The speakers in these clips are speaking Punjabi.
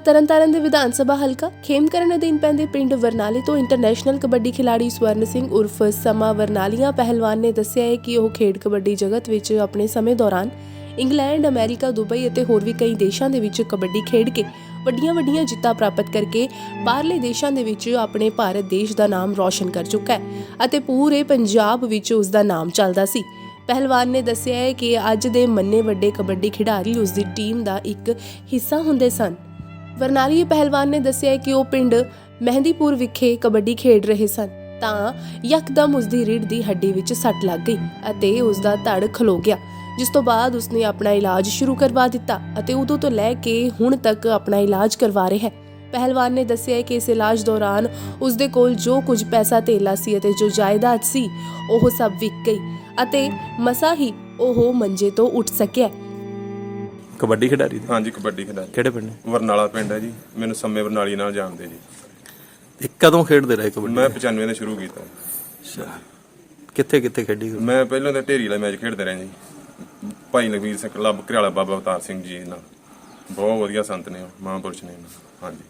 ਜ਼ਿਲ੍ਹਾ ਤਰਨਤਾਰਨ ਦੇ ਵਿਧਾਨ ਸਭਾ ਹਲਕਾ ਖੇਮਕਰਨ ਅਧੀਨ ਪੈਂਦੇ ਪਿੰਡ ਵਰਨਾਲੀ ਤੋਂ ਇੰਟਰਨੈਸ਼ਨਲ ਕਬੱਡੀ ਖਿਡਾਰੀ ਸਵਰਨ ਸਿੰਘ ਉਰਫ ਸਮਾ ਵਰਨਾਲੀਆ ਪਹਿਲਵਾਨ ਨੇ ਦੱਸਿਆ ਹੈ ਕਿ ਉਹ ਖੇਡ ਕਬੱਡੀ ਜਗਤ ਵਿੱਚ ਆਪਣੇ ਸਮੇਂ ਦੌਰਾਨ ਇੰਗਲੈਂਡ, ਅਮਰੀਕਾ, ਦੁਬਈ ਅਤੇ ਹੋਰ ਵੀ ਕਈ ਦੇਸ਼ਾਂ ਦੇ ਵਿੱਚ ਕਬੱਡੀ ਖੇਡ ਕੇ ਵੱਡੀਆਂ-ਵੱਡੀਆਂ ਜਿੱਤਾਂ ਪ੍ਰਾਪਤ ਕਰਕੇ ਬਾਹਰਲੇ ਦੇਸ਼ਾਂ ਦੇ ਵਿੱਚ ਆਪਣੇ ਭਾਰਤ ਦੇਸ਼ ਦਾ ਨਾਮ ਰੌਸ਼ਨ ਕਰ ਚੁੱਕਾ ਹੈ ਅਤੇ ਪੂਰੇ ਪੰਜਾਬ ਵਿੱਚ ਉਸ ਦਾ ਨਾਮ ਚੱਲਦਾ ਸੀ। ਪਹਿਲਵਾਨ ਨੇ ਦੱਸਿਆ ਹੈ ਕਿ ਅੱਜ ਦੇ ਮੰਨੇ ਵੱਡੇ ਕਬੱਡੀ ਖਿਡਾਰੀ ਉਸ ਦੀ ਟੀਮ ਦਾ ਇੱਕ ਹਿੱਸਾ ਹੁੰਦੇ ਸਨ। ਵਰਨਾਲੀ ਪਹਿਲਵਾਨ ਨੇ ਦੱਸਿਆ ਕਿ ਉਹ ਪਿੰਡ ਮਹਿੰਦੀਪੁਰ ਵਿਖੇ ਕਬੱਡੀ ਖੇਡ ਰਹੇ ਸਨ। ਤਾਂ ਯਕਦਮ ਉਸ ਦੀ ਰੀੜ ਦੀ ਹੱਡੀ ਵਿੱਚ ਸੱਟ ਲੱਗ ਗਈ ਅਤੇ ਉਸ ਦਾ ਧੜ ਖਲੋ ਗਿਆ, ਜਿਸ ਤੋਂ ਬਾਅਦ ਉਸਨੇ ਆਪਣਾ ਇਲਾਜ ਸ਼ੁਰੂ ਕਰਵਾ ਦਿੱਤਾ ਅਤੇ ਉਦੋਂ ਤੋਂ ਲੈ ਕੇ ਹੁਣ ਤੱਕ ਆਪਣਾ ਇਲਾਜ ਕਰਵਾ ਰਿਹਾ ਹੈ। ਪਹਿਲਵਾਨ ਨੇ ਦੱਸਿਆ ਕਿ ਇਸ ਇਲਾਜ ਦੌਰਾਨ ਉਸ ਦੇ ਕੋਲ ਜੋ ਕੁਝ ਪੈਸਾ ਧੇਲਾ ਸੀ ਅਤੇ ਜੋ ਜਾਇਦਾਦ ਸੀ, ਉਹ ਸਭ ਵਿਕ ਗਈ ਅਤੇ ਮਸਾ ਹੀ ਉਹ ਮੰਜੇ ਤੋਂ ਉੱਠ ਸਕਿਆ। ਕਬੱਡੀ ਖਿਡਾਰੀ ਦੇ? ਹਾਂਜੀ ਕਬੱਡੀ ਖਿਡਾਰੀ। ਕਿਹੜੇ ਪਿੰਡ ਵਰਨਾਲਾ ਪਿੰਡ ਹੈ ਜੀ। ਮੈਨੂੰ ਸੰਮੇ ਵਰਨਾਲੀ ਨਾਲ ਜਾਣਦੇ ਜੀ। ਇਹ ਕਦੋਂ ਖੇਡਦੇ ਰਹੇ ਕਬੱਡੀ? ਮੈਂ 95 ਦੇ ਸ਼ੁਰੂ ਕੀਤਾ। ਅੱਛਾ। ਕਿੱਥੇ ਕਿੱਥੇ ਖੇਡੀ ਮੈਂ ਪਹਿਲਾਂ ਤਾਂ ਢੇਰੀ ਵਾਲਾ ਮੈਚ ਖੇਡਦੇ ਰਹੇ ਜੀ। ਭਾਈ ਲਖਵੀਰ ਸਿੰਘ ਕਲੱਬ ਘਰਿਆਲਾ ਬਾਬਾ ਅਵਤਾਰ ਸਿੰਘ ਜੀ ਨਾਲ। ਬਹੁਤ ਵਧੀਆ ਸੰਤ ਨੇ ਮਹਾਂਪੁਰਸ਼ ਨੇ ਹਾਂਜੀ।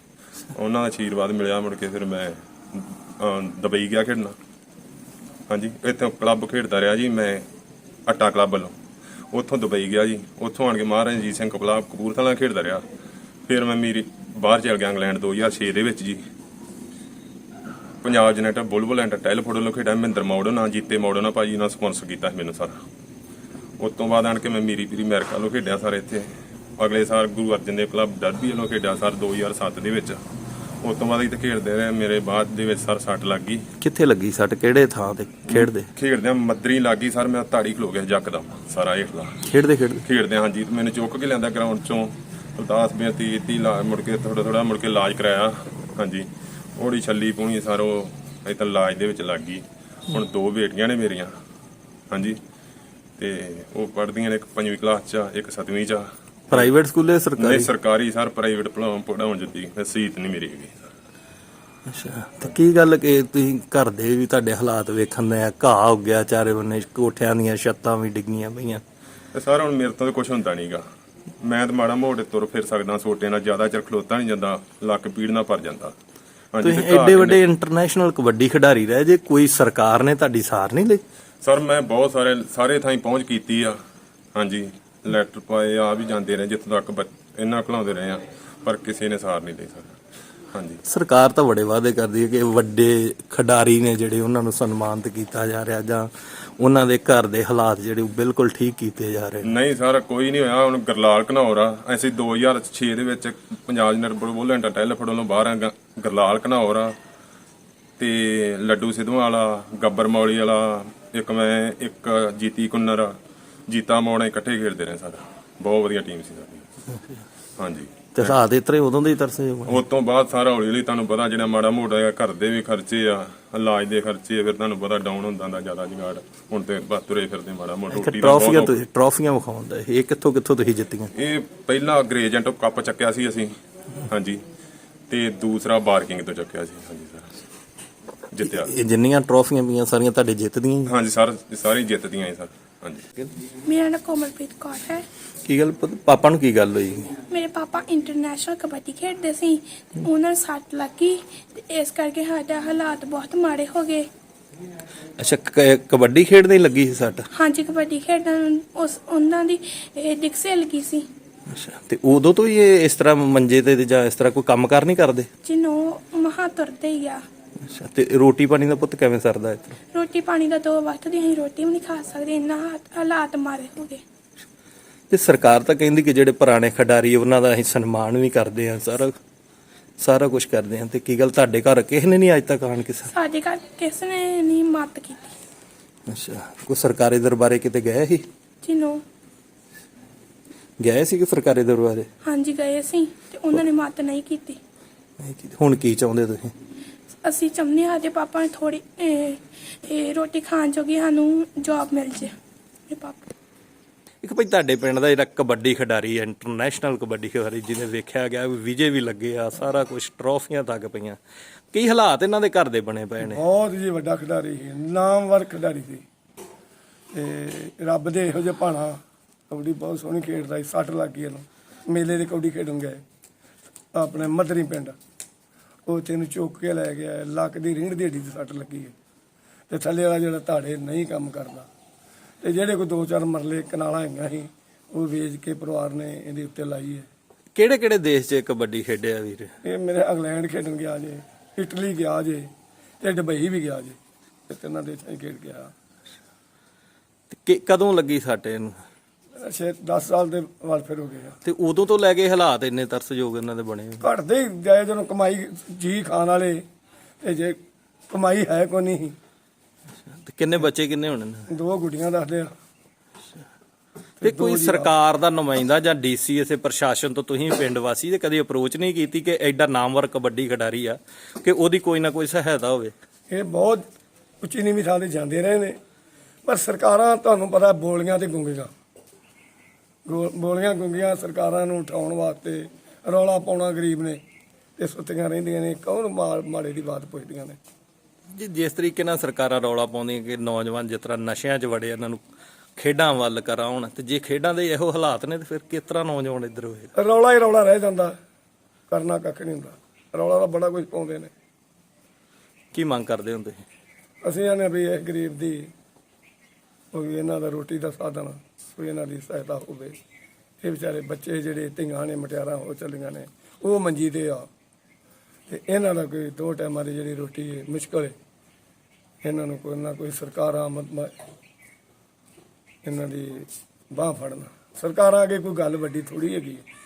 ਉਹਨਾਂ ਦਾ ਆਸ਼ੀਰਵਾਦ ਮਿਲਿਆ ਮੁੜ ਕੇ ਫਿਰ ਮੈਂ ਦੁਬਈ ਗਿਆ ਖੇਡਣਾ। ਹਾਂਜੀ। ਇੱਥੇ ਕਲੱਬ ਖੇਡਦਾ ਰਿਹਾ ਜੀ ਮੈਂ ਅੱਟਾ ਕਲੱਬ ਵੱਲੋਂ। ਉੱਥੋਂ ਦੁਬਈ ਗਿਆ ਜੀ, ਉੱਥੋਂ ਆਣ ਕੇ ਮਹਾਰਾਜਾ ਰਣਜੀਤ ਸਿੰਘ ਕਪਲਾ ਕਪੂਰਥਲਾ ਖੇਡਦਾ ਰਿਹਾ। ਫਿਰ ਮੈਂ ਮੇਰੀ ਬਾਹਰ ਚਲ ਗਿਆ ਇੰਗਲੈਂਡ 2006 ਦੇ ਵਿੱਚ ਜੀ। ਪੰਜਾਬ ਜਨਰੇਟਰ ਬੁਲਬੁਲ ਐਂਡ ਟੈਲ ਫੋਟੋ ਖੇਡਿਆ, ਮਹਿੰਦਰ ਮੋੜੋ ਨਾਲ, ਜੀਤੇ ਮੋੜੋ ਨਾਲ ਭਾਜੀ ਨਾਲ ਸਪਾਂਸਰ ਕੀਤਾ ਸੀ ਮੈਨੂੰ ਸਾਰਾ। ਉਸ ਤੋਂ ਬਾਅਦ ਆਣ ਕੇ ਮੈਂ ਮੀਰੀ ਪੀਰੀ ਅਮਰੀਕਾ ਲੋ ਖੇਡਿਆ ਸਰ ਇੱਥੇ। ਅਗਲੇ ਸਾਲ ਗੁਰੂ ਅਰਜਨ ਦੇਵ ਕਲੱਬ ਡਰਬੀ ਵੱਲੋਂ ਖੇਡਿਆ ਸਰ 2007 ਦੇ ਵਿੱਚ। ਉਸ ਤੋਂ ਬਾਅਦ ਇੱਥੇ ਖੇਡਦੇ ਰਹੇ। ਮੇਰੇ ਬਾਅਦ ਦੇ ਵਿੱਚ ਸਰ ਸੱਟ ਲੱਗ ਗਈ। ਕਿੱਥੇ ਲੱਗੀ ਸੱਟ? ਕਿਹੜੇ ਥਾਂ ਤੇ ਖੇਡਦੇ? ਖੇਡਦਿਆਂ ਮੱਦਰੀ ਲੱਗ ਗਈ ਸਰ ਮੇਰਾ ਧਾੜੀ ਖਲੋ ਗਿਆ ਜੱਕਦਮ ਸਾਰਾ ਹੇਠਲਾ ਖੇਡਦੇ ਖੇਡਦੇ? ਖੇਡਦੇ ਹਾਂ ਜੀ ਤੇ ਮੈਨੂੰ ਚੁੱਕ ਕੇ ਲਿਆਂਦਾ ਗਰਾਊਂਡ ਚੋਂ। ਅਰਦਾਸ ਬੇਨਤੀ ਕੀਤੀ ਲਾ ਮੁੜ ਕੇ ਥੋੜਾ ਥੋੜਾ ਮੁੜ ਕੇ ਇਲਾਜ ਕਰਾਇਆ। ਹਾਂਜੀ। ਉਹਦੀ ਛੱਲੀ ਪੂਣੀ ਸਰ ਉਹ ਇਤਾਂ ਇਲਾਜ ਦੇ ਵਿੱਚ ਲੱਗ ਗਈ। ਹੁਣ ਦੋ ਬੇਟੀਆਂ ਨੇ ਮੇਰੀਆਂ। ਹਾਂਜੀ। ਤੇ ਉਹ ਪੜ੍ਹਦੀਆਂ ਨੇ ਇੱਕ ਪੰਜਵੀਂ ਕਲਾਸ ਚ ਆ, ਇੱਕ ਸੱਤਵੀਂ ਚ ਆ। ਪ੍ਰਾਈਵੇਟ ਸਕੂਲੇ ਨਹੀਂ ਸਰਕਾਰੀ? ਸਰਕਾਰੀ ਸਰ ਪ੍ਰਾਈਵੇਟ ਪੜਾਉਣ ਜੁੱਤੀ ਨਸੀਹਤ ਨਹੀਂ ਮੇਰੀ ਹੈਗੀ ਅੱਛਾ ਤੇ ਕੀ ਗੱਲ ਕਿ ਤੁਸੀਂ ਘਰ ਦੇ ਵੀ ਤੁਹਾਡੇ ਹਾਲਾਤ ਵੇਖਣ ਦੇ ਆ? ਘਾਹ ਹੋ ਗਿਆ ਚਾਰੇ ਬੰਨੇ ਕੋਠਿਆਂ ਦੀਆਂ ਛੱਤਾਂ ਵੀ ਡਿੱਗੀਆਂ ਪਈਆਂ। ਤੇ ਸਰ ਹੁਣ ਮੇਰੇ ਤੋਂ ਤਾਂ ਕੁਝ ਹੁੰਦਾ ਨਹੀਂਗਾ ਮੈਂ ਤਾਂ ਮਾੜਾ ਮੋਟੇ ਤੁਰ ਫਿਰ ਸਕਦਾ ਸੋਟੇ ਨਾਲ ਜ਼ਿਆਦਾ ਚਿਰ ਖਲੋਤਾ ਨਹੀਂ ਜਾਂਦਾ ਲੱਕ ਪੀੜ ਨਾਲ ਭਰ ਜਾਂਦਾ। ਹਾਂਜੀ ਤੁਸੀਂ ਤੇ ਐਡੇ ਵੱਡੇ ਇੰਟਰਨੈਸ਼ਨਲ ਕਬੱਡੀ ਖਿਡਾਰੀ ਰਹੇ ਜੇ ਕੋਈ ਸਰਕਾਰ ਨੇ ਤੁਹਾਡੀ ਸਾਰ ਨਹੀਂ ਲਈ? ਸਰ ਮੈਂ ਬਹੁਤ ਸਾਰੇ ਸਾਰੇ ਥਾਈਂ ਪਹੁੰਚ ਕੀਤੀ ਆ। ਹਾਂਜੀ ਲੈਟਰ ਪਾਏ ਆ ਵੀ ਜਾਂਦੇ ਰਹੇ ਜਿੱਥੋਂ ਤੱਕ ਬੱਚ- ਇਹਨਾਂ ਖਲਾਉਂਦੇ ਰਹੇ ਆ ਪਰ ਕਿਸੇ ਨੇ ਸਾਰ ਨਹੀਂ ਲਈ ਸਰ ਹਾਂਜੀ। ਸਰਕਾਰ ਤਾਂ ਬੜੇ ਵਾਅਦੇ ਕਰਦੀ ਹੈ ਕਿ ਵੱਡੇ ਖਿਡਾਰੀ ਨੇ ਜਿਹੜੇ ਉਹਨਾਂ ਨੂੰ ਸਨਮਾਨਿਤ ਕੀਤਾ ਜਾ ਰਿਹਾ ਜਾਂ ਉਹਨਾਂ ਦੇ ਘਰ ਦੇ ਹਾਲਾਤ ਜਿਹੜੇ ਉਹ ਬਿਲਕੁਲ ਠੀਕ ਕੀਤੇ ਜਾ ਰਹੇ ਨੇ। ਨਹੀਂ ਸਰ ਕੋਈ ਨਹੀਂ ਹੋਇਆ ਹੁਣ ਗਰਲਾਲ ਘਨੌਰ ਆ। ਅਸੀਂ 2006 ਦੇ ਵਿੱਚ ਪੰਜਾਬ ਜਨਰ ਬੋਲ ਐਂਟਰ ਟੈਲੀਫੋਨ ਵੱਲੋਂ ਬਾਹਰ ਆ ਗ- ਗਰਲਾਲ ਘਨੌਰ ਆ ਤੇ ਲੱਡੂ ਸਿੱਧੂ ਵਾਲਾ ਗੱਬਰ ਮੌਲੀ ਵਾਲਾ ਇੱਕ ਮੈਂ ਇੱਕ ਜੀਤੀ ਕੁੰਨਰ ਜੀਤਾ ਮੋਣਾ ਇਕੱਠੇ ਖੇਡਦੇ ਰਹੇ ਸਾਡਾ। ਬਹੁਤ ਵਧੀਆ ਟੀਮ ਸੀ ਸਾਡੀ। ਹਾਂਜੀ। ਤੇ ਹਾਲਾਤ ਇਤਰੇ ਉਦੋਂ ਦੇ ਹੀ ਤਰਸੇ ਹੋਏ। ਉਸ ਤੋਂ ਬਾਅਦ ਸਾਰਾ ਹੌਲੀ ਹੌਲੀ ਤੁਹਾਨੂੰ ਪਤਾ ਜਿਹੜਾ ਮਾੜਾ ਮੋਟਾ ਆ ਘਰ ਦੇ ਵੀ ਖਰਚੇ ਆ ਇਲਾਜ ਦੇ ਖਰਚੇ ਆ, ਫਿਰ ਤੁਹਾਨੂੰ ਪਤਾ ਡਾਊਨ ਹੁੰਦਾ ਦਾ ਜ਼ਿਆਦਾ ਜਗਾੜ। ਹੁਣ ਤੇ ਬਸ ਤੁਰੇ ਫਿਰਦੇ ਮਾੜਾ ਮੋਟਾ ਇੱਕ ਰੋਟੀ ਦਾ ਟਰਾਫੀਆਂ ਬਹੁਤ ਤੁਸੀਂ ਟਰਾਫੀਆਂ ਵਿਖਾਉਂਦਾ ਇਹ ਕਿੱਥੋਂ ਕਿੱਥੋਂ ਤੁਸੀਂ ਜਿੱਤੀਆਂ? ਇਹ ਪਹਿਲਾ ਗ੍ਰੇਜੈਂਟ ਕੱਪ ਚੱਕਿਆ ਸੀ ਅਸੀਂ। ਹਾਂਜੀ। ਤੇ ਦੂਸਰਾ ਬਾਰਕਿੰਗ ਤੋਂ ਚੱਕਿਆ ਸੀ। ਹਾਂਜੀ ਸਰ ਜਿੱਤਿਆ। ਇਹ ਜਿੰਨੀਆਂ ਟਰਾਫੀਆਂ ਪਈਆਂ ਸਾਰੀਆਂ ਤੁਹਾਡੇ ਜਿੱਤਦੀਆਂ ਹੀ। ਹਾਂਜੀ ਸਰ ਸਾਰੀ ਜਿੱਤਦੀਆਂ ਹੀ ਸਰ ਹਾਂਜੀ। ਮੇਰਾ ਨਾਮ ਕੋਮਲਪ੍ਰੀਤ ਕੌਰ ਹੈ। ਕੀ ਗੱਲ ਪਾਪਾ ਨੂੰ ਕੀ ਗੱਲ ਹੋਈ? ਮੇਰੇ ਪਾਪਾ ਇੰਟਰਨੈਸ਼ਨਲ ਕਬੱਡੀ ਖੇਡਦੇ ਸੀ। ਤੇ ਉਹਨਾਂ ਨੂੰ ਸੱਟ ਲੱਗੀ ਤੇ ਇਸ ਕਰਕੇ ਸਾਡਾ ਹਾਲਾਤ ਬਹੁਤ ਮਾੜੇ ਹੋ ਗਏ। ਅੱਛਾ ਕ- ਕਬੱਡੀ ਖੇਡਦੇ ਹੀ ਲੱਗੀ ਸੀ ਸੱਟ? ਹਾਂਜੀ ਕਬੱਡੀ ਖੇਡਣ ਉਸ ਉਹਨਾਂ ਦੀ ਇਹ ਡਿਕਸੇ ਲੱਗੀ ਸੀ। ਅੱਛਾ ਤੇ ਉਦੋਂ ਤੋਂ ਹੀ ਇਹ ਇਸ ਤਰ੍ਹਾਂ ਮੰਜੇ ਤੇ ਜਾਂ ਇਸ ਤਰ੍ਹਾਂ ਕੋਈ ਕੰਮ ਕਾਰ ਨਹੀਂ ਕਰਦੇ? ਜਿਹਨੂੰ ਮਹਾ ਤੁਰਦੇ ਹੀ ਆ। ਅੱਛਾ ਤੇ ਰੋਟੀ ਪਾਣੀ ਦਾ ਪੁੱਤ ਕਿਵੇਂ ਸਰਦਾ ਤਰ੍ਹਾਂ ਰੋਟੀ ਪਾਣੀ ਦਾ ਦੋ ਵਕਤ ਦੀ ਅਸੀਂ ਰੋਟੀ ਵੀ ਨਹੀਂ ਖਾ ਸਕਦੇ ਇੰਨਾ ਹਾਲਾਤ ਮਾਰੇ ਹੋ ਗਏ। ਤੇ ਸਰਕਾਰ ਤਾਂ ਕਹਿੰਦੀ ਕਿ ਜਿਹੜੇ ਪੁਰਾਣੇ ਖਿਡਾਰੀ ਉਹਨਾਂ ਦਾ ਅਸੀਂ ਸਨਮਾਨ ਵੀ ਕਰਦੇ ਹਾਂ ਸਾਰਾ ਸਾਰਾ ਕੁਝ ਕਰਦੇ ਹਾਂ। ਤੇ ਕੀ ਗੱਲ ਤੁਹਾਡੇ ਘਰ ਕਿਸੇ ਨੇ ਨਹੀਂ ਅੱਜ ਤੱਕ ਆਣ ਕੇ ਸਰ ਸਾਡੇ ਘਰ ਕਿਸ ਨੇ ਨਹੀਂ ਮਦਦ ਕੀਤੀ। ਅੱਛਾ ਕੋਈ ਸਰਕਾਰੀ ਦਰਬਾਰੇ ਕਿਤੇ ਗਏ ਸੀ? ਜਿਹਨੂੰ ਗਏ ਸੀ ਕਿ ਸਰਕਾਰੀ ਦਰਬਾਰੇ? ਹਾਂਜੀ ਗਏ ਸੀ ਤੇ ਉਹਨਾਂ ਨੇ ਮਦਦ ਨਹੀਂ ਕੀਤੀ। ਨਹੀਂ ਕੀਤੀ। ਹੁਣ ਕੀ ਚਾਹੁੰਦੇ ਤੁਸੀਂ? ਅਸੀਂ ਚਾਹੁੰਦੇ ਹਾਂ ਸਾਡੇ ਪਾਪਾ ਨੇ ਥੋੜੀ ਇਹ ਰੋਟੀ ਖਾਣ ਜੋਗੀ ਸਾਨੂੰ ਜੌਬ ਮਿਲ ਜੇ ਮੇਰੇ ਪਾਪਾ। ਇੱਕ ਭਾਈ ਤੁਹਾਡੇ ਪਿੰਡ ਦਾ ਜਿਹੜਾ ਕਬੱਡੀ ਖਿਡਾਰੀ ਹੈ ਇੰਟਰਨੈਸ਼ਨਲ ਕਬੱਡੀ ਖਿਡਾਰੀ ਜਿਹਨੇ ਵੇਖਿਆ ਗਿਆ ਵੀ ਵਿਜੇ ਵੀ ਲੱਗੇ ਆ ਸਾਰਾ ਕੁਝ ਟਰੋਫੀਆਂ ਤੱਕ ਪਈਆਂ। ਕੀ ਹਾਲਾਤ ਇਹਨਾਂ ਦੇ ਘਰ ਦੇ ਬਣੇ ਪਏ ਨੇ? ਬਹੁਤ ਜੀ ਵੱਡਾ ਖਿਡਾਰੀ ਸੀ ਨਾਮਵਰ ਖਿਡਾਰੀ ਸੀ। ਤੇ ਰੱਬ ਦੇ ਇਹੋ ਜਿਹੇ ਭਾਣਾ ਕਬੱਡੀ ਬਹੁਤ ਸੋਹਣੀ ਖੇਡਦਾ ਸੀ ਸੱਟ ਲੱਗ ਗਈ ਇਹਨੂੰ। ਮੇਲੇ ਦੇ ਕਬੱਡੀ ਖੇਡਣ ਗਏ ਆਪਣੇ ਮਦਰੀ ਪਿੰਡ। ਉਹ ਤੈਨੂੰ ਚੁੱਕ ਕੇ ਲੈ ਗਿਆ ਲੱਕ ਦੀ ਰੀੜ ਦੀ ਹੱਡੀ ਤੇ ਸੱਟ ਲੱਗੀ ਹੈ। ਤੇ ਥੱਲੇ ਵਾਲਾ ਜਿਹੜਾ ਧਾੜੇ ਨਹੀਂ ਕੰਮ ਕਰਦਾ। ਤੇ ਜਿਹੜੇ ਕੋਈ ਦੋ ਚਾਰ ਮਰਲੇ ਕਨਾਲਾਂ ਹੈਗੀਆਂ ਸੀ ਉਹ ਵੇਚ ਕੇ ਪਰਿਵਾਰ ਨੇ ਇਹਦੇ ਉੱਤੇ ਲਾਈ ਹੈ। ਕਿਹੜੇ ਕਿਹੜੇ ਦੇਸ਼ 'ਚ ਕਬੱਡੀ ਖੇਡਿਆ ਵੀਰ? ਇਹ ਮੇਰੇ ਇੰਗਲੈਂਡ ਖੇਡਣ ਗਿਆ ਜੇ ਇਟਲੀ ਗਿਆ ਜੇ ਤੇ ਦੁਬਈ ਵੀ ਗਿਆ ਜੇ ਤੇ ਤਿੰਨਾਂ ਦੇਸ਼ਾਂ 'ਚ ਖੇਡ ਗਿਆ ਤੇ ਕਿ- ਕਦੋਂ ਲੱਗੀ ਸਾਡੇ ਨੂੰ ਛੇ 10 ਸਾਲ ਦੇ ਵੱਲ ਫਿਰ ਹੋ ਗਏ ਆ। ਤੇ ਉਦੋਂ ਤੋਂ ਲੈ ਕੇ ਹਾਲਾਤ ਇੰਨੇ ਤਰਸਯੋਗ ਇਹਨਾਂ ਦੇ ਬਣੇ ਹੋਏ। ਘਟਦੇ ਹੀ ਗਏ ਜਦੋਂ ਕਮਾਈ ਜੀ ਖਾਣ ਵਾਲੇ ਤੇ ਜੇ ਕਮਾਈ ਹੈ ਕੋ ਨਹੀਂ। ਤੇ ਕਿੰਨੇ ਬੱਚੇ ਕਿੰਨੇ ਹੋਣੇ ਨੇ? ਦੋ ਗੁੱਡੀਆਂ ਦੱਸਦੇ ਆ। ਤੇ ਕੋਈ ਸਰਕਾਰ ਦਾ ਨੁਮਾਇੰਦਾ ਜਾਂ ਡੀਸੀ ਇਸੇ ਪ੍ਰਸ਼ਾਸਨ ਤੋਂ ਤੁਸੀਂ ਪਿੰਡ ਵਾਸੀ ਤੇ ਕਦੇ ਅਪਰੋਚ ਨਹੀਂ ਕੀਤੀ ਕਿ ਐਡਾ ਨਾਮਵਰ ਕਬੱਡੀ ਖਿਡਾਰੀ ਆ ਕਿ ਉਹਦੀ ਕੋਈ ਨਾ ਕੋਈ ਸਹਾਇਤਾ ਹੋਵੇ? ਇਹ ਬਹੁਤ ਉੱਚੀ ਨੀਵੀਂ ਥਾਂ ਤੇ ਜਾਂਦੇ ਰਹੇ ਨੇ ਪਰ ਸਰਕਾਰਾਂ ਤੁਹਾਨੂੰ ਪਤਾ ਬੋਲੀਆਂ ਤੇ ਗੁੰਗੀਆਂ ਬੋਲੀਆਂ ਗੁੰਗੀਆਂ ਸਰਕਾਰਾਂ ਨੂੰ ਉਠਾਉਣ ਵਾਸਤੇ ਰੌਲਾ ਪਾਉਣਾ ਗਰੀਬ ਨੇ ਤੇ ਸੁੱਤੀਆਂ ਰਹਿੰਦੀਆਂ ਨੇ ਕੌਣ ਮਾ- ਮਾੜੇ ਦੀ ਬਾਤ ਪੁੱਛਦੀਆਂ ਨੇ? ਜੀ ਜਿਸ ਤਰੀਕੇ ਨਾਲ ਸਰਕਾਰਾਂ ਰੌਲਾ ਪਾਉਂਦੀਆਂ ਕਿ ਨੌਜਵਾਨ ਜਿਸ ਤਰ੍ਹਾਂ ਨਸ਼ਿਆਂ 'ਚ ਵੜੇ ਇਹਨਾਂ ਨੂੰ ਖੇਡਾਂ ਵੱਲ ਕਰਾਉਣ ਤੇ ਜੇ ਖੇਡਾਂ ਦੇ ਇਹੋ ਹਾਲਾਤ ਨੇ ਤੇ ਫਿਰ ਕਿਸ ਤਰ੍ਹਾਂ ਨੌਜਵਾਨ ਇੱਧਰ ਹੋਏ? ਰੌਲਾ ਹੀ ਰੌਲਾ ਰਹਿ ਜਾਂਦਾ ਕਰਨਾ ਕੱਖ ਨਹੀਂ ਹੁੰਦਾ। ਰੌਲਾ ਤਾਂ ਬੜਾ ਕੁਝ ਪਾਉਂਦੇ ਨੇ। ਕੀ ਮੰਗ ਕਰਦੇ ਹੁੰਦੇ ਅਸੀਂ ਆਨੇ ਵੀ ਇਹ ਗਰੀਬ ਦੀ ਕੋਈ ਇਹਨਾਂ ਦਾ ਰੋਟੀ ਦਾ ਸਾਧਨ, ਕੋਈ ਇਹਨਾਂ ਦੀ ਸਹਾਇਤਾ ਹੋਵੇ। ਇਹ ਵਿਚਾਰੇ ਬੱਚੇ ਜਿਹੜੇ ਧੀਆਂ ਨੇ, ਮਟਿਆਰਾਂ ਹੋ ਚੱਲੀਆਂ ਨੇ, ਉਹ ਮੰਜੀ ਤੇ ਆ। ਤੇ ਇਹਨਾਂ ਦਾ ਕੋਈ ਦੋ ਟਾਈਮਾਂ ਦੀ ਜਿਹੜੀ ਰੋਟੀ ਹੈ, ਮੁਸ਼ਕਲ ਹੈ। ਇਹਨਾਂ ਨੂੰ ਕੋਈ ਨਾ ਕੋਈ ਸਰਕਾਰਾਂ ਮਤ- ਇਹਨਾਂ ਦੀ ਬਾਹ ਫੜਨਾ। ਸਰਕਾਰਾਂ ਅੱਗੇ ਕੋਈ ਗੱਲ ਵੱਡੀ ਥੋੜੀ ਹੈਗੀ ਹੈ।